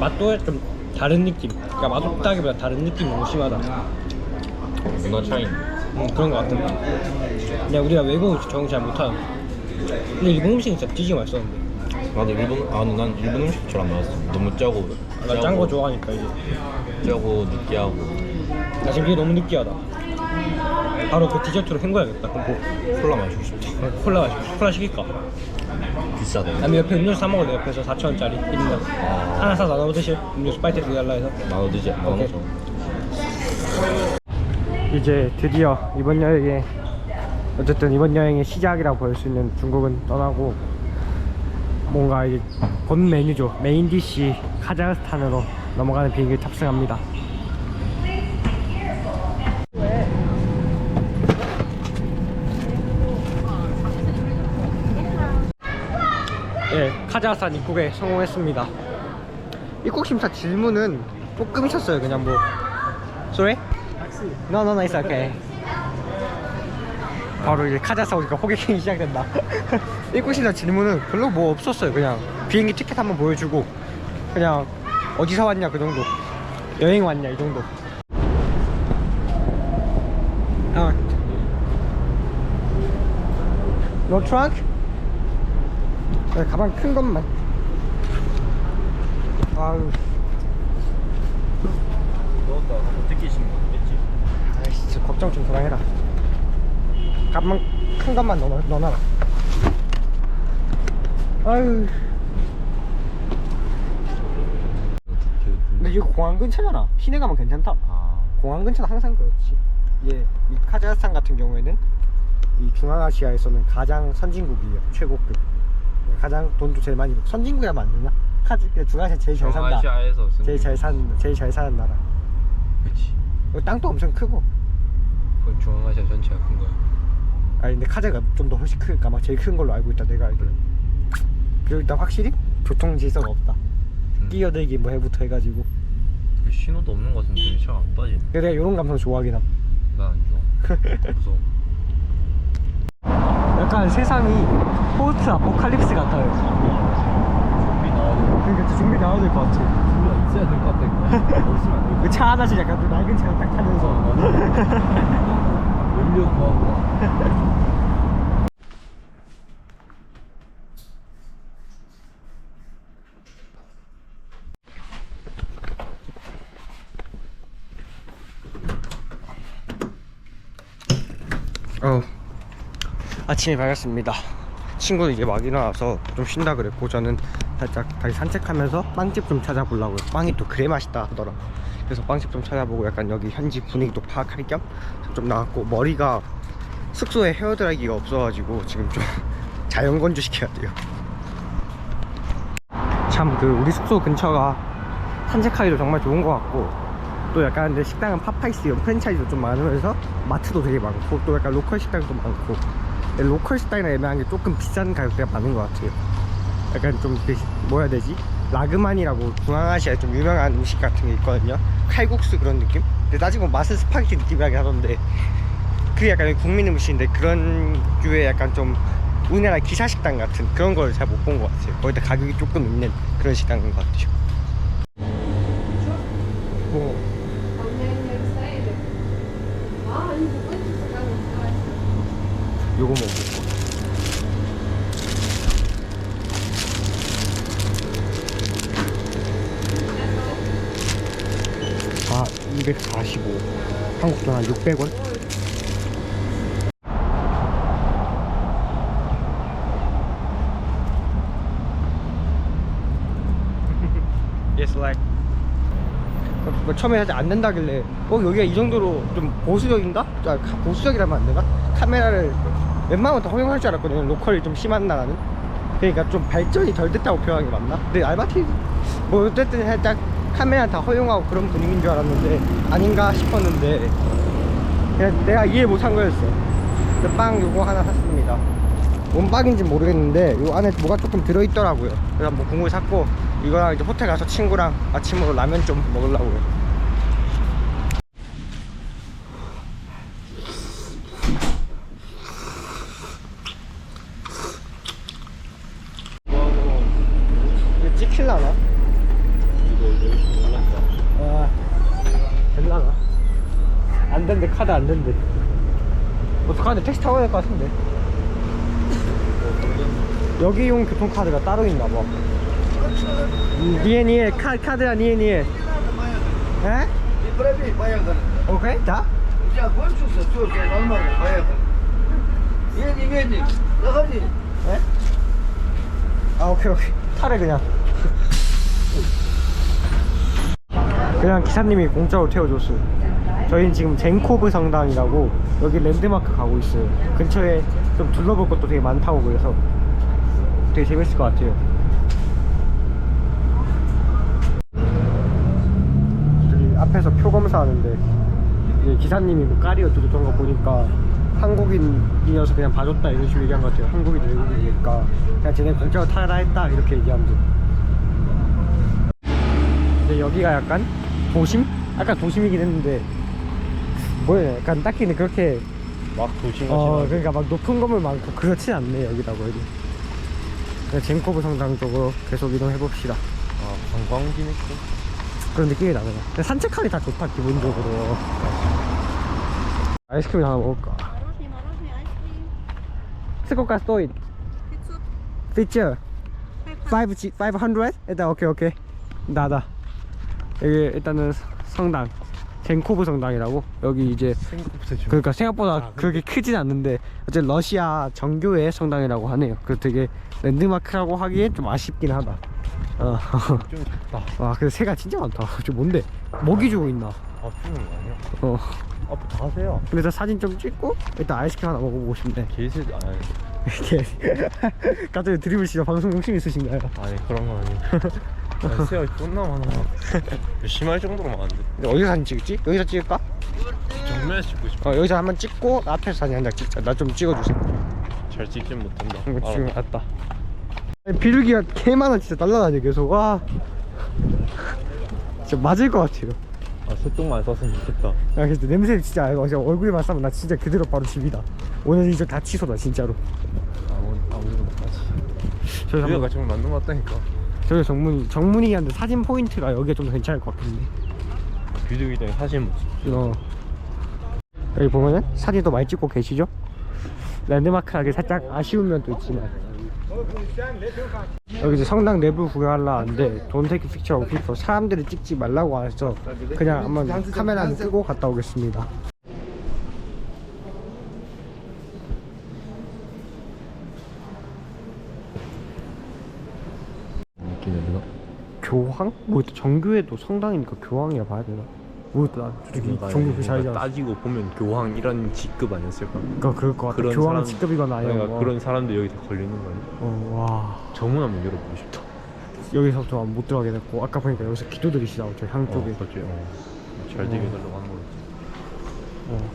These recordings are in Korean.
맛도 좀 다른 느낌. 그러니까 맛없다기보다 다른 느낌이 너무 심하다. 문화 차이. 음, 그런 것 같아. 그냥 우리가 외국 음식 적응 잘 못하는. 근데 일본 음식은 진짜 뒤지게 맛있었는데. 나도 일본 아, 근데 난 일본 음식 잘안 먹었어. 너무 짜고. 나 짠 거 좋아하니까 이제. 짜고 느끼하고. 나 지금 이게 너무 느끼하다. 바로 그 디저트로 헹궈야겠다. 그럼 뭐, 콜라 마시고 싶다. 콜라 마시고 콜라 시킬까? 비싸다. 아니 옆에 음료수 사 먹을래? 옆에서 4천 원짜리 1년 하나 사서 나눠 드실 음료수 파이트 두 달라 해서. 나도 되지. 나도 오케이. 이제 드디어 이번 여행에 어쨌든 이번 여행의 시작이라고 볼 수 있는 중국은 떠나고 뭔가 이제 본 메뉴죠. 메인 디시 카자흐스탄으로 넘어가는 비행기에 탑승합니다 예, 카자흐스탄 입국에 성공했습니다 입국 심사 질문은 조금 있었어요 그냥 뭐 Sorry? No, no, no, it's okay. 바로 이제 카자흐스탄 오니까 호객행위 시작된다. 입국 심사 질문은 별로 뭐 없었어요. 그냥 비행기 티켓 한번 보여주고 그냥 어디서 왔냐 그 정도. 여행 왔냐 이 정도. 아. No trunk? 네, 가방 큰 것만. 아유. 너가 어떻게 신는 거겠지? 아이씨 진짜 걱정 좀 그만해라 가방 큰 것만 넣어, 넣어놔라 아유 근데 이거 공항 근처잖아 시내 가면 괜찮다 아. 공항 근처는 항상 그렇지 예, 이 카자흐스탄 같은 경우에는 이 중앙아시아에서는 가장 선진국이에요 최고급 가장 돈도 제일 많이 벌 선진국이라 맞느냐? 카즈 중앙아시아 제일 잘 산다 아시아에서 제일 잘 사는 제일 잘 사는 나라 그렇지. 여기 땅도 엄청 크고 그 중앙아시아 전체가 큰 거야. 아니 근데 카자가 좀 더 훨씬 크니까 아마 제일 큰 걸로 알고 있다 내가 알기로는 그리고 일단 확실히 교통 질서가 없다 음. 끼어들기 뭐 해부터 해가지고 그 신호도 없는 거 같은데 차가 안 빠지네. 근데 내가 이런 감성 좋아하긴 함 나안 좋아. 무서워. 약간 세상이 포스트 아포칼립스 같아요 좀비 나와야 돼. 그러니까 좀비 나와야 될 것 같아 좀비가 있어야 될 것 같아. 없으면 안 돼. 그차 하나씩 약간 그 낡은 차를 딱 타면서 연료 구하고. 어 아침이 밝았습니다. 친구는 이제 막 일어나서 좀 쉰다 그랬고 저는 살짝 다시 산책하면서 빵집 좀 찾아보려고요. 빵이 또 그래 맛있다 하더라 그래서 빵집 좀 찾아보고 약간 여기 현지 분위기도 파악할 겸 좀 나왔고 머리가 숙소에 헤어드라이기가 없어가지고 지금 좀 자연 건조 시켜야 돼요. 참 그 우리 숙소 근처가 산책하기도 정말 좋은 것 같고 또 약간 식당은 파파이스 프랜차이즈도 좀 많으면서 마트도 되게 많고 또 약간 로컬 식당도 많고 로컬 식당이랑 애매한 게 조금 비싼 가격대가 많은 것 같아요. 약간 좀 그, 뭐야 되지? 라그만이라고 중앙아시아에 좀 유명한 음식 같은 게 있거든요. 칼국수 그런 느낌? 근데 나중에 맛은 스파게티 느낌이라긴 하던데. 그게 약간 국민 음식인데 그런 류의 약간 좀 우리나라 기사식당 같은 그런 걸 잘 못 본 것 같아요. 거기다 가격이 조금 있는 그런 식당인 것 같아요. 뭐 요거 먹을 거. 아, 245. 한국 돈한 600원? yes, like. 뭐 처음에 사실 안 된다길래 어 여기가 이 정도로 좀 보수적인가? 아, 카- 보수적이라면 안 되나? 카메라를 웬만하면 다 허용할 줄 알았거든요. 로컬이 좀 심한 나라는. 그러니까 좀 발전이 덜 됐다고 표현하는 게 맞나? 근데 알마티 뭐 어쨌든 살짝 카메라 다 허용하고 그런 분위기인 줄 알았는데 아닌가 싶었는데 그냥 내가 이해 못한 거였어. 빵 요거 하나 샀습니다. 뭔 빵인지 모르겠는데 요 안에 뭐가 조금 들어있더라고요. 그래서 뭐 국물 샀고 이거랑 이제 호텔 가서 친구랑 아침으로 라면 좀 먹으려고요 이거 찍힐라나? 이거 가는데 카드 안 된대 어떡하는데 택시 타고 갈 것 같은데 여기용 교통카드가 따로 있나 봐 음, 니에 니에 카, 카드야 니에 니에 에? И пробей, поехали. 오케이 자 У тебя кончился, все, все нормально, поехали. Едем, едем, заходи. 에? 아 오케이 오케이 타래 그냥 그냥 기사님이 공짜로 태워줬어요 저희는 지금 젠코브 성당이라고 여기 랜드마크 가고 있어요. 근처에 좀 둘러볼 것도 되게 많다고 그래서 되게 재밌을 것 같아요. 저기 앞에서 표 검사하는데 기사님이 뭐 까리어 두두던 거 보니까 한국인이어서 그냥 봐줬다 이런 식으로 얘기한 것 같아요. 한국인 외국인이니까 그냥 쟤네 공짜로 타라 했다 이렇게 얘기하면 돼 근데 여기가 약간 도심? 아까 도심이긴 했는데 뭐예요? 약간 딱히는 그렇게 막 조심하시는 어 그러니까 막 높은 건물 많고 그렇진 않네 여기다 보니 네, 젠코브 성당 쪽으로 계속 이동해 봅시다. 아 관광지 느낌 그런 느낌이 나네요 산책하기 다 좋다 기본적으로. 아이스크림 하나 먹을까? 스코카 스토이 피처. 500? 일단 오케이 오케이. 나다. 여기 일단은 성당. 젠코브 성당이라고? 여기 이제 그러니까 생각보다 그렇게 크진 않는데 어쨌든 러시아 정교회 성당이라고 하네요. 그 되게 랜드마크라고 하기엔 좀 아쉽긴 하다. 어. 좀 좁다. 와 근데 새가 진짜 많다. 저 뭔데? 먹이 주고 있나? 아 주는 거 아니야? 어. 앞에 다 하세요. 근데 저 사진 좀 찍고 일단 아이스크림 하나 먹어보고 싶네. 개새 아니 이렇게 갑자기 드리블 시죠 방송 욕심 있으신가요? 아니 그런 거 아니에요 새가 존나 많아. 심할 정도로 많은데? 근데 어디서 사진 찍을지? 여기서 찍을까? 정면에 찍고 싶어. 어 여기서 한번 찍고 앞에서 사진 한 장 찍자. 나 좀 찍어주세요. 잘 찍진 못한다. 이거 알아. 지금 왔다. 비둘기가 개 많아. 진짜 날라다녀 계속. 와. 진짜 맞을 것 같아요 아 새똥만 썼으면 좋겠다. 야 그래서 냄새 진짜 알고 진짜 얼굴에만 싸면 나 진짜 그대로 바로 집이다. 오늘 이제 다 취소다 진짜로. 아무 아무래도 못하지 저희 우리가 한번 같이 만든 것 같다니까 저희 정문이 정문이긴 한데 사진 포인트가 여기가 좀 더 괜찮을 것 같은데 비둘기장에 사진 못 찍. 어. 여기 보면은 사진도 많이 찍고 계시죠? 랜드마크하게 살짝 아쉬운 면도 있지만 여기 이제 성당 내부 구경하려 하는데 Don't take picture of people 사람들을 찍지 말라고 해서 그냥 한번 카메라 를 끄고 갔다 오겠습니다 웃기네 누가 교황? 뭐 정교회도 성당이니까 교황이라 봐야 되나? 모르겠다 솔직히 종교 그 차이가 따지고 보면 교황 이런 직급 아니었을까? 그러니까 그럴 것 같아 그런 교황 사람- 직급이거나 아니면 그러니까 뭐. 그런 사람들 여기 다 걸리는 거 아니야? 어, 와 정문 한번 열어보고 싶다 여기서부터 못 들어가게 됐고 아까 보니까 여기서 기도들이 시작하고 저희 향 쪽에 어, 갑자기 어. 잘 되게 해달라고 하는 거지 어.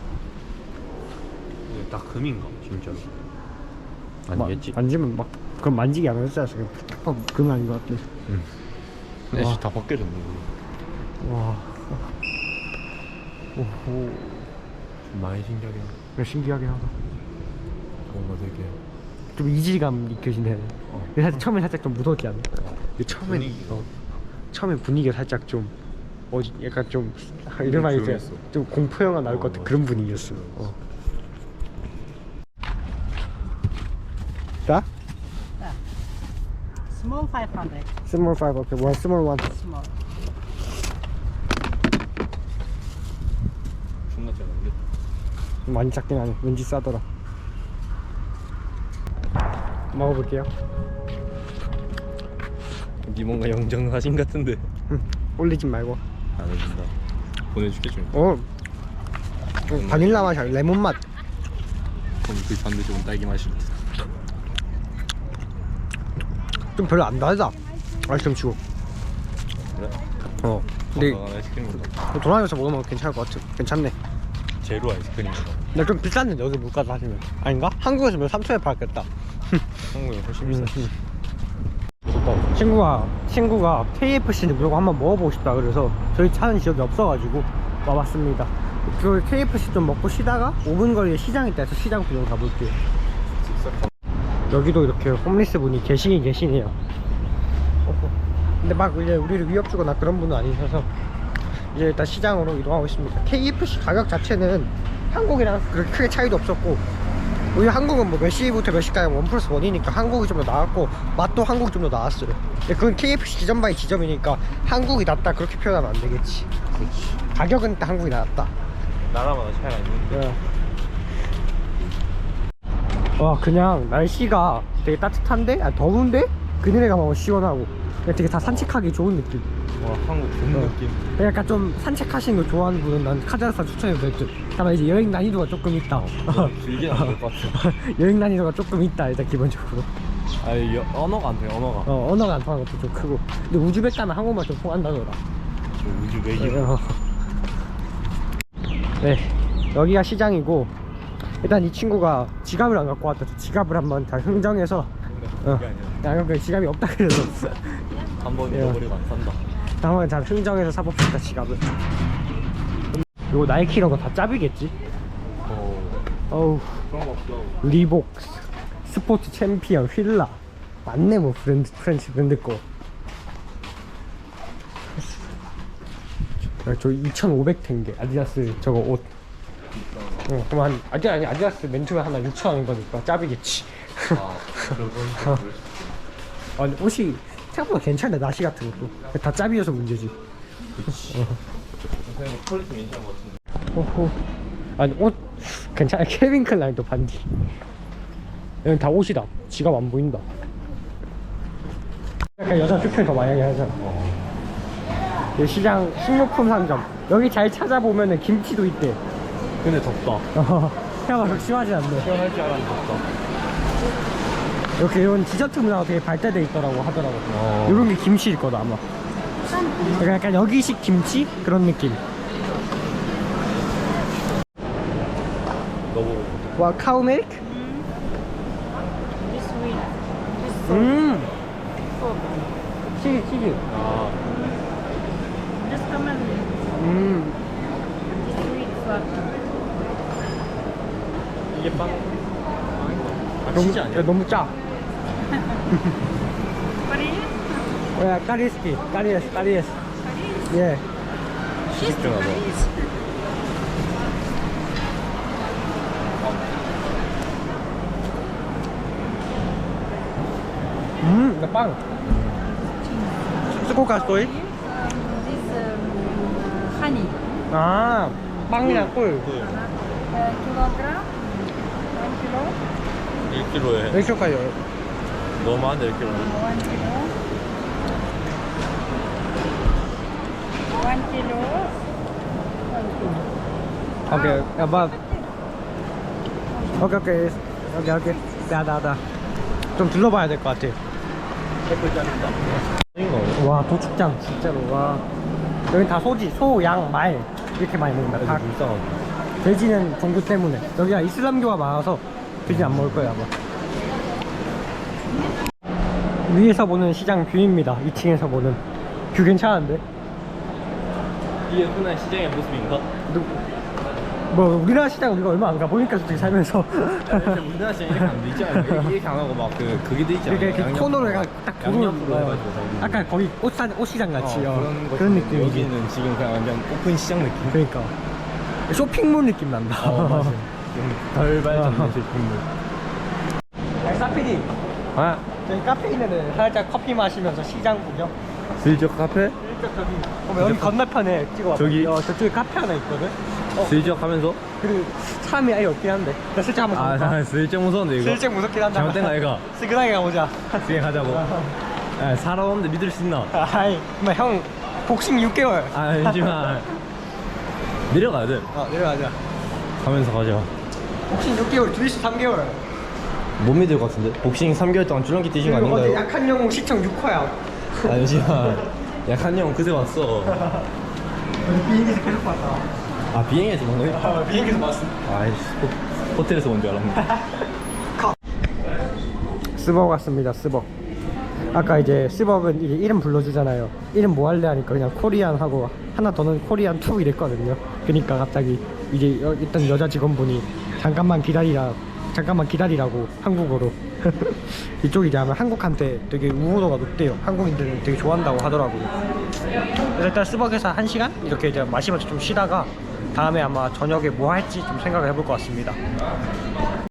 이게 다 금인가 진짜로 아니겠지? 마- 만지면 막 그럼 만지기 안 했잖아 지금 탁 봐도 그건 아닌 것 같아 근데 와. 다 벗겨졌네 와 오호 좀 많이 신기하긴 하다 그래, 신기하긴 하다 뭔가 되게 좀 이질감 느껴지네 어. 근데 사실 처음에 살짝 좀 무서웠지 않나? 근데 처음에 분위기가. 어, 처음에 분위기가 살짝 좀 어, 약간 좀 아, 이런 말이 있어요 조용했어. 좀 공포 영화 나올 것 같은 어, 그런. 분위기였어 어. 자? Small 500. 스몰 5 오케이 원 스몰 원 Small. 존나 작은데? 많이 작긴 하네. 왠지 싸더라. 먹어볼게요. 니 뭔가 영정 사진 같은데. 응, 올리지 말고. 안 해준다. 보내줄게 좀 어? 좀 바닐라 맛이 아니라 레몬 맛. 그럼 그 반대 쪽은 딸기 맛이 좀 별로 안 달다 아이스크림 치고. 그래? 어. 근데 건강한 아이스크림보다 도난에서 먹으면 괜찮을 것 같아. 괜찮네. 제로 아이스크림보다 근데 좀 비싼데 여기 물가 따지면. 아닌가? 한국에서 몇 3천에 팔겠다. 한국에 훨씬 음, 비싸지 음. 친구가 친구가 KFC인데 무조건 한번 먹어보고 싶다. 그래서 저희 사는 지역이 없어가지고 와봤습니다. 그 KFC 좀 먹고 쉬다가 5분 거리에 시장 있다 해서 시장 구경 가볼게요 여기도 이렇게 홈리스 분이 계시긴 계시네요. 근데 막 이제 우리를 위협 주거나 그런 분은 아니셔서 이제 일단 시장으로 이동하고 있습니다. KFC 가격 자체는 한국이랑 그렇게 크게 차이도 없었고 우리 한국은 뭐 몇 시부터 몇 시까지 원 플러스 원이니까 한국이 좀 더 나았고 맛도 한국이 좀 더 나았어요. 근데 그건 KFC 지점 바이 지점이니까 한국이 낫다 그렇게 표현하면 안 되겠지. 가격은 일단 한국이 나았다. 나라마다 차이가 있는데. 와 그냥 날씨가 되게 따뜻한데 아, 더운데 그늘에 가면 시원하고 그냥 되게 다 산책하기 좋은 느낌 와 한국 봄 어. 느낌. 그냥 약간 좀 산책하시는 거 좋아하는 분은 난 카자흐스탄 추천해도 될듯 다만 이제 여행 난이도가 조금 있다 길게 안될것 같아. 여행 난이도가 조금 있다 일단 기본적으로 아니 여- 언어가 안 돼. 언어가. 어, 언어가 안 통하는 것도 좀 크고 근데 우즈벡 가면 한국말 좀 통한다더라 외계. 어. 네 여기가 시장이고 일단 이 친구가 지갑을 안 갖고 왔다 지갑을 한번 다 흥정해서 어. 야, 그 지갑이 없다 그래서 한번 예. 잃어버리고 안 산다. 한번 잘 흥정해서 사봅시다 지갑을 요거 나이키 이런 거 다 짭이겠지? 어. 어우 그런 거 없어. 리복 스포츠 챔피언 휠라 맞네 뭐 브랜드 프렌치 브랜드 거 야, 저 2,500 텐게 아디다스 저거 옷 어, 그럼 한 아디 아니 아디다스 맨투맨 하나 6,000원인 거니까 짭이겠지. 아. 아니 옷이 생각보다 괜찮네 나시 같은 것도. 다 짭이어서 문제지. 선생님 퀄리티 괜찮은 것 같은데. 오호. 아니 옷 괜찮아. 케빈 클라인도 반디. 여기 다 옷이다. 지갑 안 보인다. 약간 여자 쇼핑 더 많이 하잖아 이 시장 식료품 상점. 여기 잘 찾아보면은 김치도 있대 근데 덥다. 혀가 그렇게 심하지 않네 시원할 줄 알았는데 덥다. 이렇게 이런 디저트 문화가 되게 발달돼 있더라고 하더라고 어. 이런 게 김치일 거다 아마 약간 여기식 김치 그런 느낌 너무 와 카우 밀크? This week. This 음 soap. 치즈 치즈 아 Just come and 음 this week. 이게 빵. 빵인가? 아 너무, 치즈 아니야? 야, 너무 짜 it? 야 까리스키 까리에스 까리에스 예 시식병하다. 음, 나 빵. 스코카 소이? This um, honey. 아, 빵이랑 꿀. Uh, kilogram. One kilo. 1kg에 몇 킬로까지? 너무 많은데 1kg. One kilo. One kilo. One kilo. 오케이, 야, 봐. 오케이, 오케이. 오케이, 오케이. 나, 나, 나. 좀 둘러봐야 될 것 같아. 이거 와, 도축장, 진짜로. 와. 여기 다 소지, 소, 양, 말. 이렇게 많이 먹는다. 다. 불쌍하다. 돼지는 종교 때문에. 여기가 이슬람교가 많아서 돼지 안 먹을 거야, 아마. 위에서 보는 시장 뷰입니다. 2층에서 보는. 뷰 괜찮은데? 이게 흔한 시장의 모습인가? 누, 뭐 우리나라 시장 우리가 얼마 안 가보니까 솔직히 살면서 우리나라 시장 이렇게 안 되지 않아? 이렇게, 이렇게 안 하고 막그 그게 돼 있지 않아? 이렇게, 이렇게 코너로 약간 딱 양옆으로 해가지고 아까 거기 옷산 옷시장 같이 어, 어, 그런 거 그런 느낌이지 여기는 지금 그냥 완전 오픈 시장 느낌. 그러니까 쇼핑몰 느낌 난다 어. 덜 발전된 어. 제품들. 사피디 아 저희 카페 있는 살짝 커피 마시면서 시장 구경 슬쩍 카페? 일단 저기 어머 여기 건너편에 찍어 저기? 어, 저쪽에 카페 하나 있거든 슬쩍 하면서? 그리고 사람이 아예 없긴 한데 나 슬쩍 한번 아 가볼까? 슬쩍 무서운데 이거. 슬쩍 무섭긴 한다 잘못된 거 아이가? 스근하게 가보자 그냥 가자고. 야, 사람 없는데 믿을 수 있나? 아이 엄마 형 복싱 6개월 아 잠시만. 내려가야 돼. 어 내려가자 가면서 가자. 복싱 6개월 주짓수 3개월 못 믿을 것 같은데? 복싱 3개월 동안 줄넘기 뛰신 거 그리고 어제 아닌가요? 약한 영웅 시청 6화야 아 잠시만. 약한 형 그새 왔어. 비행기에서 계속 봤다 아 비행기에서 본 거야? 아 비행기에서 봤어 아이씨 호, 호텔에서 본 줄 알았네. 스벅 왔습니다 스벅 아까 이제 스벅은 이제 이름 불러주잖아요 이름 뭐 할래 하니까 그냥 코리안 하고 하나 더는 코리안 2 이랬거든요 그니까 갑자기 이제 여, 있던 여자 직원분이 잠깐만 기다리라 잠깐만 기다리라고 한국어로. 이쪽이 이제 아마 한국한테 되게 우호도가 높대요. 한국인들은 되게 좋아한다고 하더라고요. 그래서 일단 스벅에서 한 시간? 이렇게 이제 마시면서 좀 쉬다가 다음에 아마 저녁에 뭐 할지 좀 생각을 해볼 것 같습니다.